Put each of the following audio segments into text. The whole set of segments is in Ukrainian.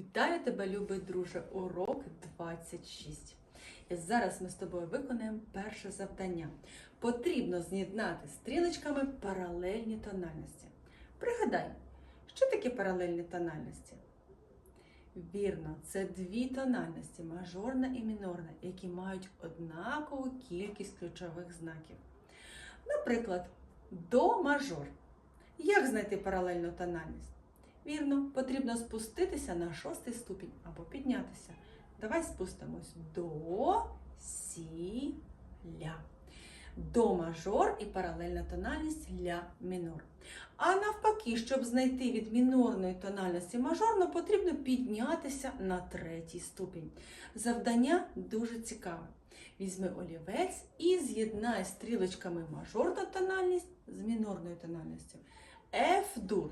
Вітаю тебе, любий друже, урок 26. І зараз ми з тобою виконаємо перше завдання. Потрібно з'єднати стрілочками паралельні тональності. Пригадай, що таке паралельні тональності? Вірно, це дві тональності мажорна і мінорна, які мають однакову кількість ключових знаків. Наприклад, до мажор. Як знайти паралельну тональність? Вірно, потрібно спуститися на шостий ступінь або піднятися. Давай спустимось до сі ля. До мажор і паралельна тональність ля мінор. А навпаки, щоб знайти від мінорної тональності мажорну, потрібно піднятися на третій ступінь. Завдання дуже цікаве. Візьми олівець і з'єднай стрілочками мажорну тональність з мінорною тональністю. Ф дур.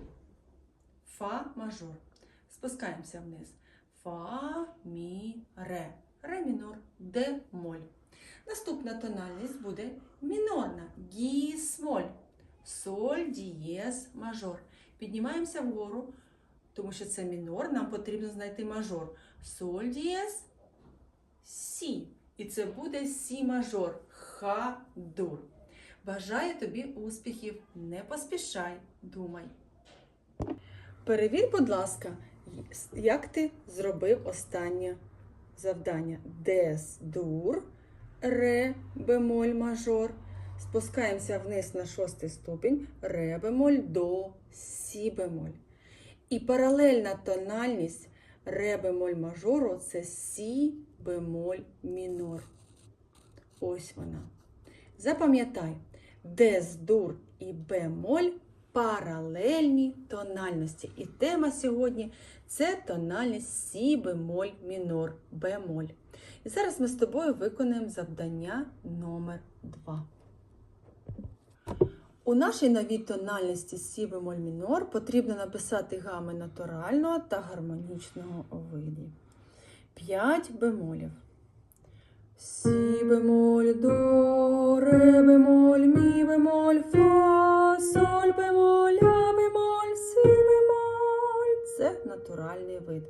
Фа мажор. Спускаємося вниз. Фа, мі, ре. Ре мінор. Де моль. Наступна тональність буде мінорна. Гі смоль. Соль, дієз, мажор. Піднімаємося вгору, тому що це мінор, нам потрібно знайти мажор. Соль, дієз, сі. І це буде сі мажор. Ха дур. Бажаю тобі успіхів. Не поспішай, думай. Перевір, будь ласка, як ти зробив останнє завдання. Дес дур, ре бемоль мажор. Спускаємося вниз на шостий ступінь, ре бемоль до сі бемоль. І паралельна тональність ре бемоль мажору це сі бемоль мінор. Ось вона. Запам'ятай, дес дур і бемоль паралельні тональності. І тема сьогодні це тональність Сі бемоль мінор бемоль. І зараз ми з тобою виконаємо завдання номер 2. У нашій новій тональності Сі бемоль мінор потрібно написати гами натурального та гармонічного видів. 5 бемолів. Сі бемоль, до, ре бемоль, Це натуральний вид.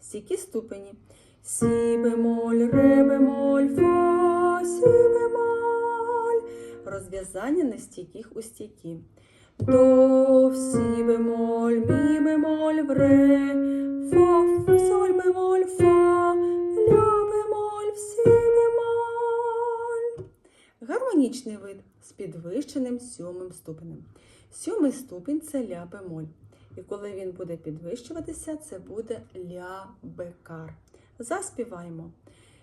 Стійкі ступені. Сі бемоль, ре бемоль, фа, сі бемоль. Розв'язання нестійких у стійкі. До, сі бемоль, мі бемоль, в ре, фа, соль бемоль, фа, ля бемоль, сі бемоль. Гармонічний вид з підвищеним сьомим ступенем. Сьомий ступінь це ля бемоль. І коли він буде підвищуватися, це буде ля бекар. Заспіваємо.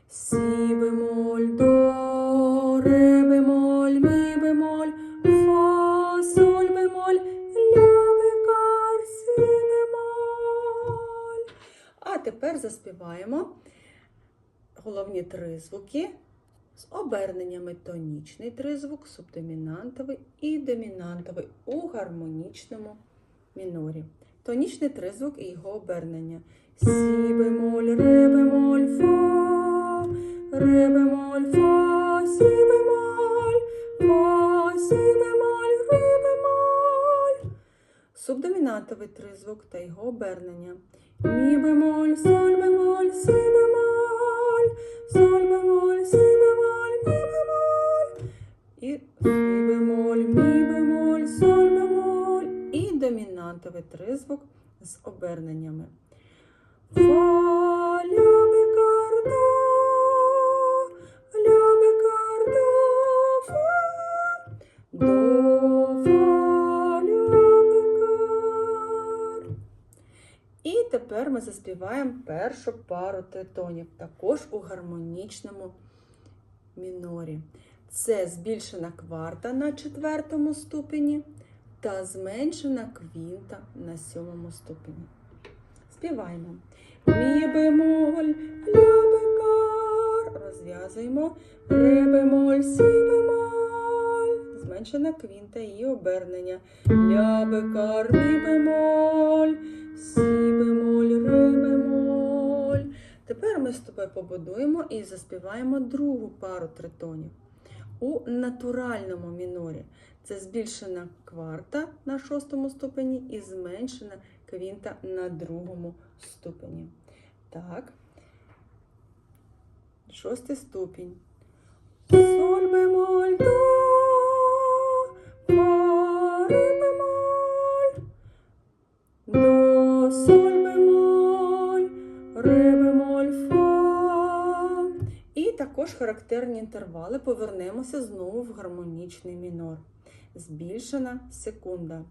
Сі бемоль, до, ре бемоль, мі бемоль, фа, соль бемоль, ля бекар, сі бемоль. А тепер заспіваємо головні три звуки з оберненнями тонічний тризвук, субдомінантовий і домінантовий у гармонічному мінорі. Тонічний тризвук і його обернення. Сі бемоль, ре бемоль, фа, ре бемоль, фа, сі бемоль, фа, сі бемоль, ре бемоль. Субдомінантовий тризвук та його обернення. Мі бемоль, соль бемоль, сі бемоль, соль бемоль, сі бемоль, мі бемоль. І сі бемоль, мі бемоль, соль домінантовий тризвук з оберненнями. Фа, ля, бекар, до, ля, бекар, до, фа, до, фа, ля, бекар. І тепер ми заспіваємо першу пару тритонів, також у гармонічному мінорі. Це збільшена кварта на четвертому ступені та зменшена квінта на сьомому ступені. Співаємо. Мі бемоль, ля бекар. Розв'язуємо. Ре бемоль, сі бемоль. Зменшена квінта і обернення. Ля бекар, мі бемоль, сі бемоль, ре бемоль. Тепер ми з тобою побудуємо і заспіваємо другу пару тритонів. У натуральному мінорі це збільшена кварта на шостому ступені і зменшена квінта на другому ступені. Так. Шостий ступінь. Соль бемоль, до, фа, до, соль бемоль, ре фа. І також характерні інтервали. Повернемося знову в гармонічний мінор. Збільшена секунда.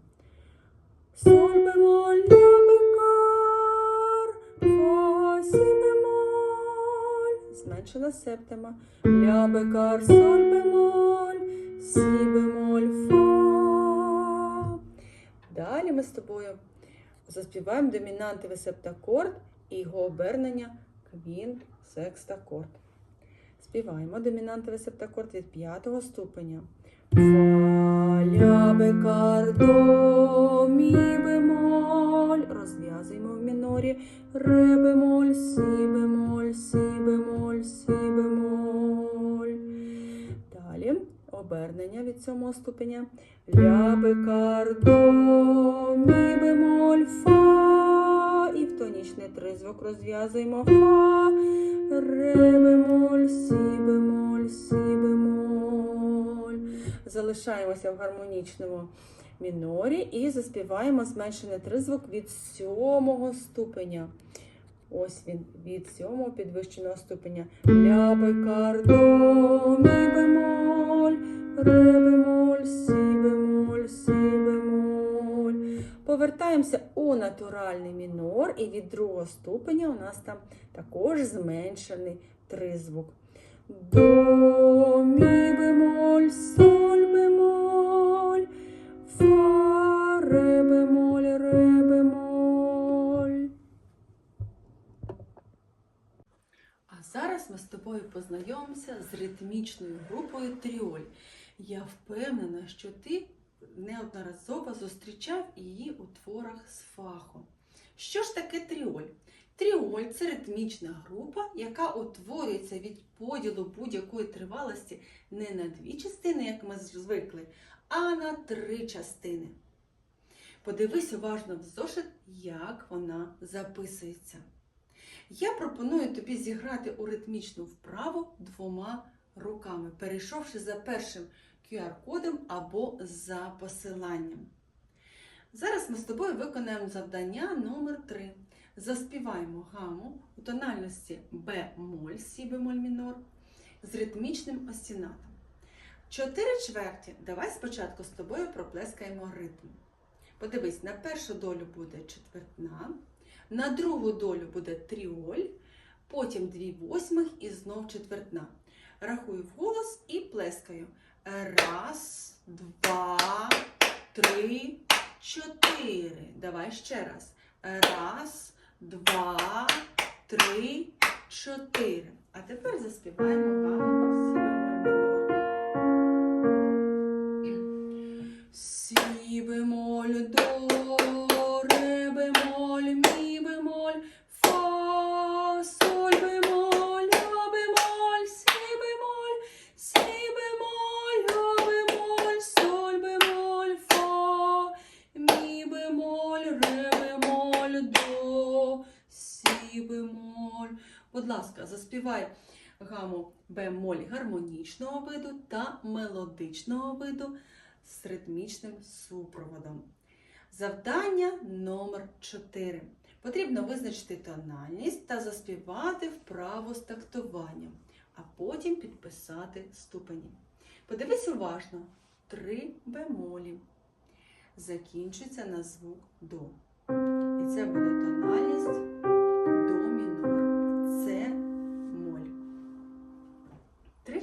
Соль бемоль, ля бекар, фа, сі бемоль. Зменшена септима. Ля бекар, соль бемоль, сі бемоль, фа. Далі ми з тобою заспіваємо домінантовий септакорд і його обернення квінт секстакорд. Співаємо домінантовий септакорд від п'ятого ступеня. Фа, ля, бекар, до, мі, бемоль. Розв'язуємо в мінорі. Ре, бемоль, сі, бемоль, сі, бемоль, сі, бемоль. Далі обернення від сьомого ступеня. Ля, бекар, до, мі, бемоль, фа. І в тонічний тризвук розв'язуємо фа. Ре, бемоль, сі, бемоль, сі, бемоль. Залишаємося в гармонічному мінорі і заспіваємо зменшений тризвук від сьомого ступеня. Ось він від сьомого підвищеного ступеня. Ля, мі, бемоль, ре, бемоль, сі, бемоль, сі, бемоль. Повертаємося у натуральний мінор, і від другого ступеня у нас там також зменшений тризвук. До, мі, бемоль, соль, бемоль, фа, ре, бемоль, ре, бемоль. А зараз ми з тобою познайомимося з ритмічною групою тріоль. Я впевнена, що ти неодноразово зустрічав її у творах з фаху. Що ж таке тріоль? Тріоль це ритмічна група, яка утворюється від поділу будь-якої тривалості не на дві частини, як ми звикли, а на три частини. Подивись уважно в зошит, як вона записується. Я пропоную тобі зіграти у ритмічну вправу двома руками, перейшовши за першим QR-кодом або за посиланням. Зараз ми з тобою виконаємо завдання номер 3 Заспіваємо гаму у тональності Б-моль, Сі бемоль мінор з ритмічним осінатом. Чотири чверті. Давай спочатку з тобою проплескаємо ритм. Подивись, на першу долю буде четвертна, на другу долю буде тріоль, потім дві восьмих і знов четвертна. Рахую вголос і плескаю. Раз, два, три, чотири. Давай ще раз. Раз, два, три, чотири. А тепер заспіваємо гаму Сі бемоль, до, ре бемоль, мі бемоль, фа, соль бемоль, ля бемоль, сі бемоль, сі бемоль, ля бемоль, соль бемоль, фа, мі бемоль, ре бемоль, до, сі бемоль. Будь ласка, заспівай гаму бемоль гармонічного виду та мелодичного виду з ритмічним супроводом. Завдання номер 4. Потрібно визначити тональність та заспівати вправо з тактуванням, а потім підписати ступені. Подивись уважно: три бемолі закінчується на звук до. І це буде тональність Три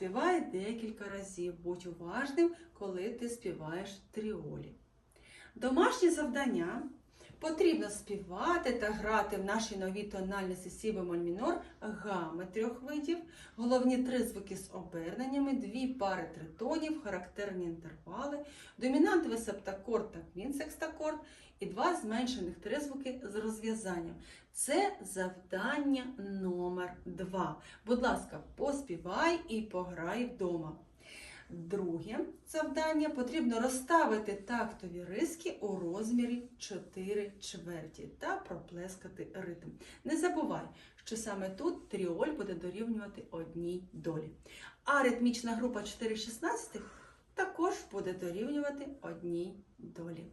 Заспівай декілька разів. Будь уважним, коли ти співаєш тріолі. Домашнє завдання потрібно співати та грати в нашій новій тональності сі бемоль мінор гами трьох видів, головні три звуки з оберненнями, дві пари тритонів, характерні інтервали, домінантовий септакорд та квінсекстакорд і два зменшених тризвуки з розв'язанням. Це завдання номер два. Будь ласка, поспівай і пограй вдома. Друге завдання потрібно розставити тактові риски у розмірі 4 чверті та проплескати ритм. Не забувай, що саме тут тріоль буде дорівнювати одній долі. А ритмічна група 4 16 також буде дорівнювати одній долі.